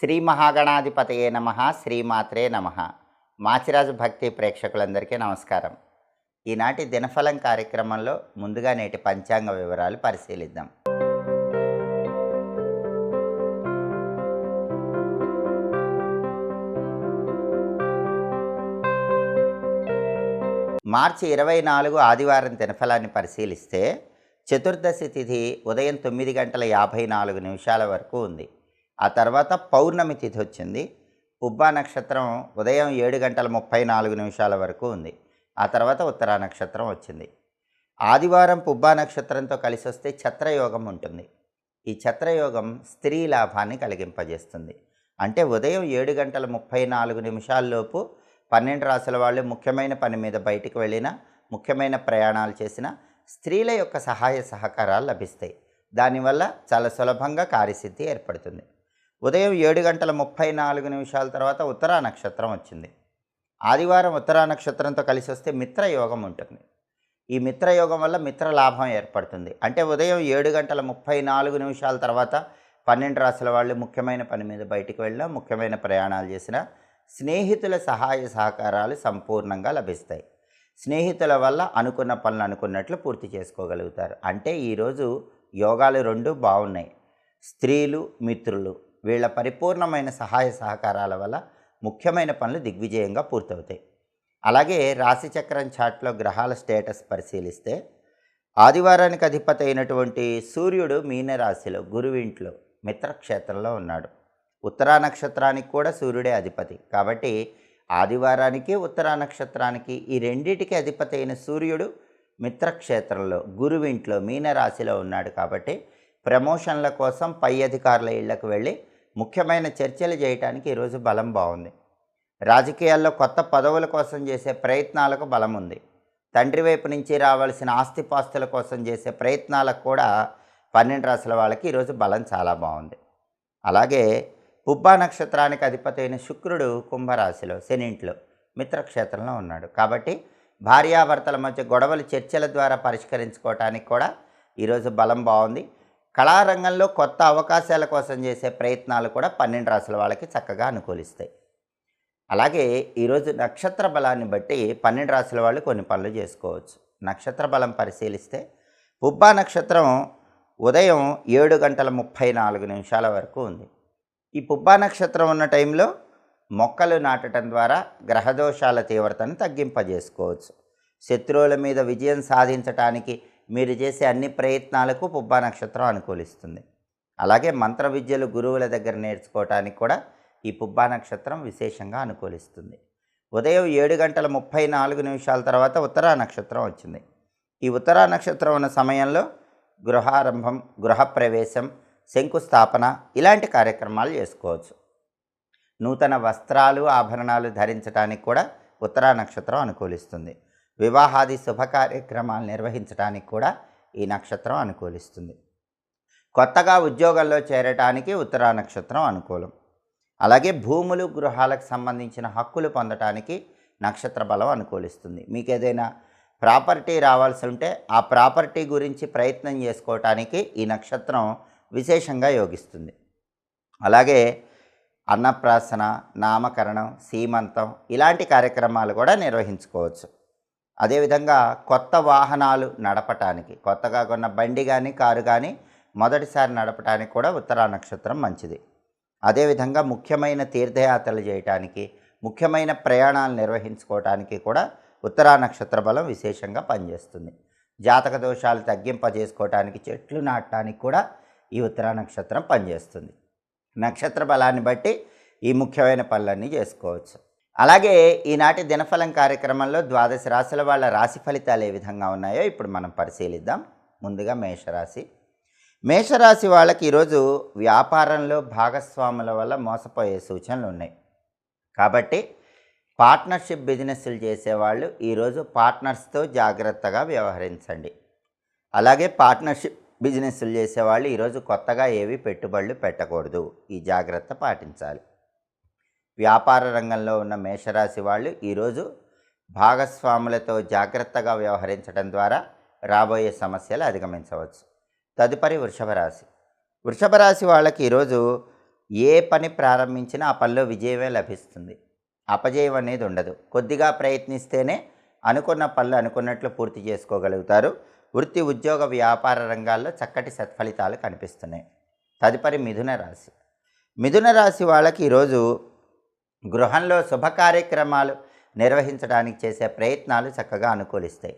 శ్రీ మహాగణాధిపతయే నమ శ్రీమాత్రే నమ. మాచిరాజు భక్తి ప్రేక్షకులందరికీ నమస్కారం. ఈనాటి దినఫలం కార్యక్రమంలో ముందుగా నేటి పంచాంగ వివరాలు పరిశీలిద్దాం. మార్చి ఇరవై నాలుగు ఆదివారం దినఫలాన్ని పరిశీలిస్తే చతుర్దశి తిథి ఉదయం తొమ్మిది గంటల యాభై నాలుగు నిమిషాల వరకు ఉంది. ఆ తర్వాత పౌర్ణమి తిథి వచ్చింది. పుబ్బా నక్షత్రం ఉదయం ఏడు గంటల ముప్పై నాలుగు నిమిషాల వరకు ఉంది. ఆ తర్వాత ఉత్తరా నక్షత్రం వచ్చింది. ఆదివారం పుబ్బా నక్షత్రంతో కలిసి వస్తే ఛత్రయోగం ఉంటుంది. ఈ ఛత్రయోగం స్త్రీ లాభాన్ని కలిగింపజేస్తుంది. అంటే ఉదయం ఏడు గంటల ముప్పై నాలుగు నిమిషాల్లోపు పన్నెండు రాసుల వాళ్ళు ముఖ్యమైన పని మీద బయటికి వెళ్ళినా ముఖ్యమైన ప్రయాణాలు చేసిన స్త్రీల యొక్క సహాయ సహకారాలు లభిస్తాయి. దానివల్ల చాలా సులభంగా కార్యసిద్ధి ఏర్పడుతుంది. ఉదయం ఏడు గంటల ముప్పై నాలుగు నిమిషాల తర్వాత ఉత్తరా నక్షత్రం వచ్చింది. ఆదివారం ఉత్తరా నక్షత్రంతో కలిసి వస్తే మిత్రయోగం ఉంటుంది. ఈ మిత్రయోగం వల్ల మిత్ర లాభం ఏర్పడుతుంది. అంటే ఉదయం ఏడు గంటల ముప్పై నాలుగు నిమిషాల తర్వాత పన్నెండు రాసుల వాళ్ళు ముఖ్యమైన పని మీద బయటికి వెళ్ళినా ముఖ్యమైన ప్రయాణాలు చేసినా స్నేహితుల సహాయ సహకారాలు సంపూర్ణంగా లభిస్తాయి. స్నేహితుల వల్ల అనుకున్న పనులు అనుకున్నట్లు పూర్తి చేసుకోగలుగుతారు. అంటే ఈరోజు యోగాలు రెండు బాగున్నాయి. స్త్రీలు మిత్రులు వీళ్ళ పరిపూర్ణమైన సహాయ సహకారాల వల్ల ముఖ్యమైన పనులు దిగ్విజయంగా పూర్తవుతాయి. అలాగే రాశిచక్రం చాట్లో గ్రహాల స్టేటస్ పరిశీలిస్తే ఆదివారానికి అధిపతి అయినటువంటి సూర్యుడు మీనరాశిలో గురువింట్లో మిత్రక్షేత్రంలో ఉన్నాడు. ఉత్తరా నక్షత్రానికి కూడా సూర్యుడే అధిపతి. కాబట్టి ఆదివారానికి ఉత్తరా నక్షత్రానికి ఈ రెండిటికి అధిపతి అయిన సూర్యుడు మిత్రక్షేత్రంలో గురువింట్లో మీనరాశిలో ఉన్నాడు. కాబట్టి ప్రమోషన్ల కోసం పై అధికారుల ఇళ్ళకు వెళ్ళి ముఖ్యమైన చర్చలు చేయటానికి ఈరోజు బలం బాగుంది రాజకీయాల్లో కొత్త పదవుల కోసం చేసే ప్రయత్నాలకు బలం ఉంది. తండ్రి వైపు నుంచి రావాల్సిన ఆస్తిపాస్తుల కోసం చేసే ప్రయత్నాలకు కూడా పన్నెండు రాసుల వాళ్ళకి ఈరోజు బలం చాలా బాగుంది అలాగే పుబ్బా నక్షత్రానికి అధిపతి అయిన శుక్రుడు కుంభరాశిలో శనింట్లో మిత్రక్షేత్రంలో ఉన్నాడు. కాబట్టి భార్యాభర్తల మధ్య గొడవలు చర్చల ద్వారా పరిష్కరించుకోవటానికి కూడా ఈరోజు బలం బాగుంది కళారంగంలో కొత్త అవకాశాల కోసం చేసే ప్రయత్నాలు కూడా పన్నెండు రాసుల వాళ్ళకి చక్కగా అనుకూలిస్తాయి. అలాగే ఈరోజు నక్షత్ర బలాన్ని బట్టి పన్నెండు రాసుల వాళ్ళు కొన్ని పనులు చేసుకోవచ్చు. నక్షత్ర బలం పరిశీలిస్తే పుబ్బా నక్షత్రం ఉదయం ఏడు గంటల ముప్పై నాలుగు నిమిషాల వరకు ఉంది. ఈ పుబ్బా నక్షత్రం ఉన్న టైంలో మొక్కలు నాటడం ద్వారా గ్రహదోషాల తీవ్రతను తగ్గింపజేసుకోవచ్చు. శత్రువుల మీద విజయం సాధించటానికి మీరు చేసే అన్ని ప్రయత్నాలకు పుబ్బా నక్షత్రం అనుకూలిస్తుంది. అలాగే మంత్ర విద్యలు గురువుల దగ్గర నేర్చుకోవటానికి కూడా ఈ పుబ్బా నక్షత్రం విశేషంగా అనుకూలిస్తుంది. ఉదయం ఏడు గంటల ముప్పై నాలుగు నిమిషాల తర్వాత ఉత్తరా నక్షత్రం వచ్చింది. ఈ ఉత్తరా నక్షత్రం ఉన్న సమయంలో గృహారంభం గృహప్రవేశం శంకుస్థాపన ఇలాంటి కార్యక్రమాలు చేసుకోవచ్చు. నూతన వస్త్రాలు ఆభరణాలు ధరించడానికి కూడా ఉత్తరా నక్షత్రం అనుకూలిస్తుంది. వివాహాది శుభ కార్యక్రమాలు నిర్వహించడానికి కూడా ఈ నక్షత్రం అనుకూలిస్తుంది. కొత్తగా ఉద్యోగంలో చేరటానికి ఉత్తరా నక్షత్రం అనుకూలం. అలాగే భూములు గృహాలకు సంబంధించిన హక్కులు పొందటానికి నక్షత్ర బలం అనుకూలిస్తుంది. మీకు ఏదైనా ప్రాపర్టీ రావాల్సి ఉంటే ఆ ప్రాపర్టీ గురించి ప్రయత్నం చేసుకోవటానికి ఈ నక్షత్రం విశేషంగా యోగిస్తుంది. అలాగే అన్నప్రాసన నామకరణం సీమంతం ఇలాంటి కార్యక్రమాలు కూడా నిర్వహించుకోవచ్చు. అదేవిధంగా కొత్త వాహనాలు నడపటానికి కొత్తగా కొన్న బండి కానీ కారు కానీ మొదటిసారి నడపటానికి కూడా ఉత్తరా నక్షత్రం మంచిది. అదేవిధంగా ముఖ్యమైన తీర్థయాత్రలు చేయటానికి ముఖ్యమైన ప్రయాణాలు నిర్వహించుకోవటానికి కూడా ఉత్తరా నక్షత్ర బలం విశేషంగా పనిచేస్తుంది. జాతక దోషాలు తగ్గింపజేసుకోవటానికి చెట్లు నాటడానికి కూడా ఈ ఉత్తరా నక్షత్రం పనిచేస్తుంది. నక్షత్ర బలాన్ని బట్టి ఈ ముఖ్యమైన పనులన్నీ చేసుకోవచ్చు. అలాగే ఈనాటి దినఫలం కార్యక్రమంలో ద్వాదశ రాశుల వాళ్ళ రాశి ఫలితాలు ఏ విధంగా ఉన్నాయో ఇప్పుడు మనం పరిశీలిద్దాం. ముందుగా మేషరాశి. మేషరాశి వాళ్ళకి ఈరోజు వ్యాపారంలో భాగస్వాముల వల్ల మోసపోయే సూచనలు ఉన్నాయి. కాబట్టి పార్ట్నర్షిప్ బిజినెస్లు చేసేవాళ్ళు ఈరోజు పార్ట్నర్స్తో జాగ్రత్తగా వ్యవహరించండి. అలాగే పార్ట్నర్షిప్ బిజినెస్లు చేసేవాళ్ళు ఈరోజు కొత్తగా ఏవి పెట్టుబడులు పెట్టకూడదు. ఈ జాగ్రత్త పాటించాలి. వ్యాపార రంగంలో ఉన్న మేషరాశి వాళ్ళు ఈరోజు భాగస్వాములతో జాగ్రత్తగా వ్యవహరించడం ద్వారా రాబోయే సమస్యలు అధిగమించవచ్చు. తదుపరి వృషభ రాశి. వృషభ రాశి వాళ్ళకి ఈరోజు ఏ పని ప్రారంభించినా ఆ పనిలో విజయమే లభిస్తుంది. అపజయం అనేది ఉండదు. కొద్దిగా ప్రయత్నిస్తేనే అనుకున్న పనులు అనుకున్నట్లు పూర్తి చేసుకోగలుగుతారు. వృత్తి ఉద్యోగ వ్యాపార రంగాల్లో చక్కటి సత్ఫలితాలు కనిపిస్తున్నాయి. తదుపరి మిథున రాశి. మిథున రాశి వాళ్ళకి ఈరోజు గృహంలో శుభ కార్యక్రమాలు నిర్వహించడానికి చేసే ప్రయత్నాలు చక్కగా అనుకూలిస్తాయి.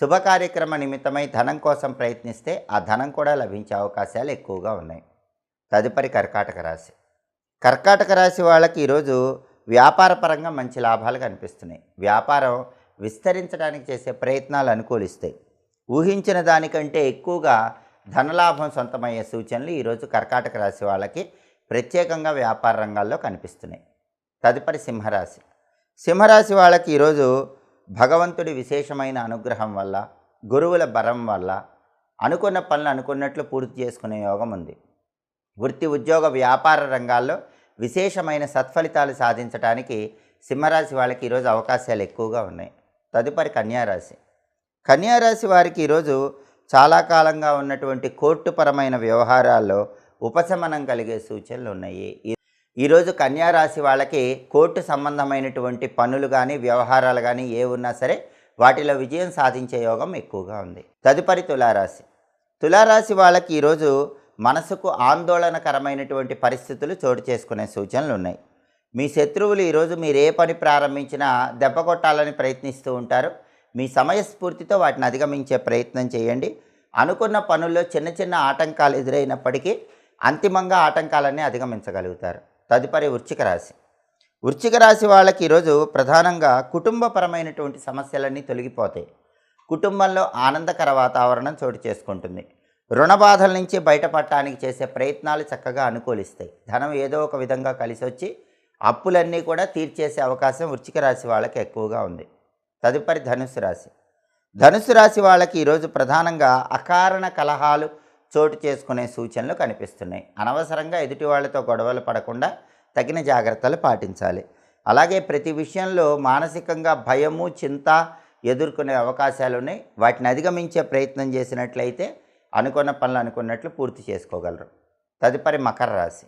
శుభ కార్యక్రమ నిమిత్తమై ధనం కోసం ప్రయత్నిస్తే ఆ ధనం కూడా లభించే అవకాశాలు ఎక్కువగా ఉన్నాయి. తదుపరి కర్కాటక రాశి. కర్కాటక రాశి వాళ్ళకి ఈరోజు వ్యాపారపరంగా మంచి లాభాలు కనిపిస్తున్నాయి. వ్యాపారం విస్తరించడానికి చేసే ప్రయత్నాలు అనుకూలిస్తాయి. ఊహించిన దానికంటే ఎక్కువగా ధనలాభం సొంతమయ్యే సూచనలు ఈరోజు కర్కాటక రాశి వాళ్ళకి ప్రత్యేకంగా వ్యాపార రంగాల్లో కనిపిస్తున్నాయి. తదుపరి సింహరాశి. సింహరాశి వాళ్ళకి ఈరోజు భగవంతుడి విశేషమైన అనుగ్రహం వల్ల గురువుల బరం వల్ల అనుకున్న పనులు అనుకున్నట్లు పూర్తి చేసుకునే యోగం ఉంది. వృత్తి ఉద్యోగ వ్యాపార రంగాల్లో విశేషమైన సత్ఫలితాలు సాధించడానికి సింహరాశి వాళ్ళకి ఈరోజు అవకాశాలు ఎక్కువగా ఉన్నాయి. తదుపరి కన్యారాశి. కన్యారాశి వారికి ఈరోజు చాలా కాలంగా ఉన్నటువంటి కోర్టుపరమైన వ్యవహారాల్లో ఉపశమనం కలిగే సూచనలు ఉన్నాయి. ఈరోజు కన్యారాశి వాళ్ళకి కోర్టు సంబంధమైనటువంటి పనులు కానీ వ్యవహారాలు కానీ ఏ ఉన్నా సరే వాటిలో విజయం సాధించే యోగం ఎక్కువగా ఉంది. తదుపరి తులారాశి. తులారాశి వాళ్ళకి ఈరోజు మనసుకు ఆందోళనకరమైనటువంటి పరిస్థితులు చోటు చేసుకునే సూచనలు ఉన్నాయి. మీ శత్రువులు ఈరోజు మీరు ఏ పని ప్రారంభించినా దెబ్బ కొట్టాలని ప్రయత్నిస్తూ ఉంటారు. మీ సమయస్ఫూర్తితో వాటిని అధిగమించే ప్రయత్నం చేయండి. అనుకున్న పనుల్లో చిన్న చిన్న ఆటంకాలు ఎదురైనప్పటికీ అంతిమంగా ఆటంకాలన్నీ అధిగమించగలుగుతారు. తదుపరి వృచ్చిక రాశి. వృచ్చిక రాశి వాళ్ళకి ఈరోజు ప్రధానంగా కుటుంబపరమైనటువంటి సమస్యలన్నీ తొలగిపోతాయి. కుటుంబంలో ఆనందకర వాతావరణం చోటు చేసుకుంటుంది. రుణ బాధల నుంచి బయటపడటానికి చేసే ప్రయత్నాలు చక్కగా అనుకూలిస్తాయి. ధనం ఏదో ఒక విధంగా కలిసి వచ్చి అప్పులన్నీ కూడా తీర్చేసే అవకాశం వృచ్చిక రాశి వాళ్ళకి ఎక్కువగా ఉంది. తదుపరి ధనుసు రాశి. ధనుసు రాశి వాళ్ళకి ఈరోజు ప్రధానంగా అకారణ కలహాలు చోటు చేసుకునే సూచనలు కనిపిస్తున్నాయి. అనవసరంగా ఎదుటి వాళ్ళతో గొడవలు పడకుండా తగిన జాగ్రత్తలు పాటించాలి. అలాగే ప్రతి విషయంలో మానసికంగా భయము చింత ఎదుర్కొనే అవకాశాలు ఉన్నాయి. వాటిని అధిగమించే ప్రయత్నం చేసినట్లయితే అనుకున్న పనులు అనుకున్నట్లు పూర్తి చేసుకోగలరు. తదుపరి మకర రాశి.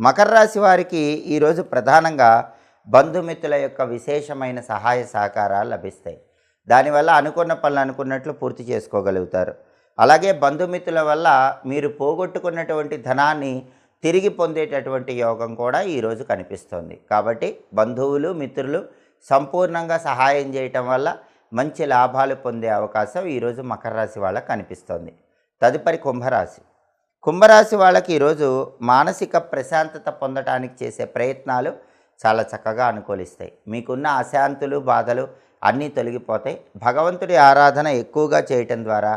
మకర రాశి వారికి ఈరోజు ప్రధానంగా బంధుమిత్రుల యొక్క విశేషమైన సహాయ సహకారాలు లభిస్తాయి. దానివల్ల అనుకున్న పనులు అనుకున్నట్లు పూర్తి చేసుకోగలుగుతారు. అలాగే బంధుమిత్రుల వల్ల మీరు పోగొట్టుకున్నటువంటి ధనాన్ని తిరిగి పొందేటటువంటి యోగం కూడా ఈరోజు కనిపిస్తోంది. కాబట్టి బంధువులు మిత్రులు సంపూర్ణంగా సహాయం చేయటం వల్ల మంచి లాభాలు పొందే అవకాశం ఈరోజు మకర రాశి వాళ్ళకి కనిపిస్తోంది. తదుపరి కుంభరాశి. కుంభరాశి వాళ్ళకి ఈరోజు మానసిక ప్రశాంతత పొందడానికి చేసే ప్రయత్నాలు చాలా చక్కగా అనుకూలిస్తాయి. మీకున్న అశాంతులు బాధలు అన్నీ తొలగిపోతాయి. భగవంతుడి ఆరాధన ఎక్కువగా చేయటం ద్వారా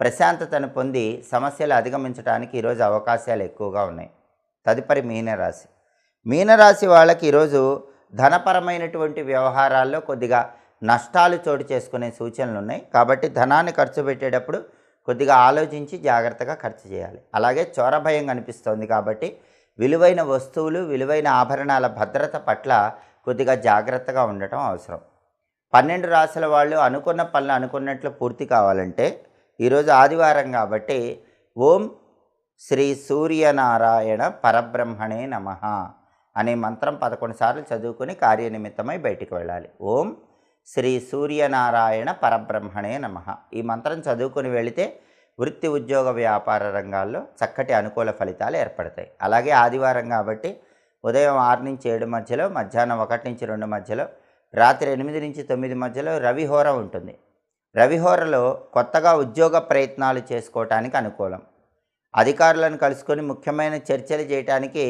ప్రశాంతతను పొంది సమస్యలు అధిగమించడానికి ఈరోజు అవకాశాలు ఎక్కువగా ఉన్నాయి. తదుపరి మీనరాశి. మీనరాశి వాళ్ళకి ఈరోజు ధనపరమైనటువంటి వ్యవహారాల్లో కొద్దిగా నష్టాలు చోటు చేసుకునే సూచనలు ఉన్నాయి. కాబట్టి ధనాన్ని ఖర్చు పెట్టేటప్పుడు కొద్దిగా ఆలోచించి జాగ్రత్తగా ఖర్చు చేయాలి. అలాగే చోరభయం కనిపిస్తోంది కాబట్టి విలువైన వస్తువులు విలువైన ఆభరణాల భద్రత పట్ల కొద్దిగా జాగ్రత్తగా ఉండటం అవసరం. పన్నెండు రాసుల వాళ్ళు అనుకున్న పనులు అనుకున్నట్లు పూర్తి కావాలంటే ఈరోజు ఆదివారం కాబట్టి ఓం శ్రీ సూర్యనారాయణ పరబ్రహ్మణే నమ అనే మంత్రం పదకొండు సార్లు చదువుకుని కార్యనిమిత్తమై బయటికి వెళ్ళాలి. ఓం శ్రీ సూర్యనారాయణ పరబ్రహ్మణే నమ. ఈ మంత్రం చదువుకుని వెళితే వృత్తి ఉద్యోగ వ్యాపార రంగాల్లో చక్కటి అనుకూల ఫలితాలు ఏర్పడతాయి. అలాగే ఆదివారం కాబట్టి ఉదయం ఆరు నుంచి ఏడు మధ్యలో మధ్యాహ్నం ఒకటి నుంచి రెండు మధ్యలో రాత్రి ఎనిమిది నుంచి తొమ్మిది మధ్యలో రవిహోర ఉంటుంది. రవిహోరలో కొత్తగా ఉద్యోగ ప్రయత్నాలు చేసుకోవటానికి అనుకూలం. అధికారులను కలుసుకొని ముఖ్యమైన చర్చలు చేయటానికి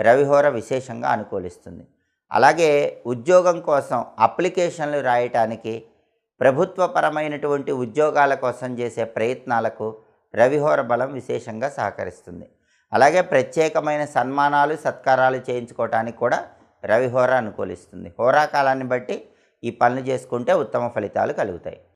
రవిహోర విశేషంగా అనుకూలిస్తుంది. అలాగే ఉద్యోగం కోసం అప్లికేషన్లు రాయటానికి ప్రభుత్వపరమైనటువంటి ఉద్యోగాల కోసం చేసే ప్రయత్నాలకు రవిహోర బలం విశేషంగా సహకరిస్తుంది. అలాగే ప్రత్యేకమైన సన్మానాలు సత్కారాలు చేయించుకోవటానికి కూడా రవిహోర అనుకూలిస్తుంది. హోరాకాలాన్ని బట్టి ఈ పనులు చేసుకుంటే ఉత్తమ ఫలితాలు కలుగుతాయి.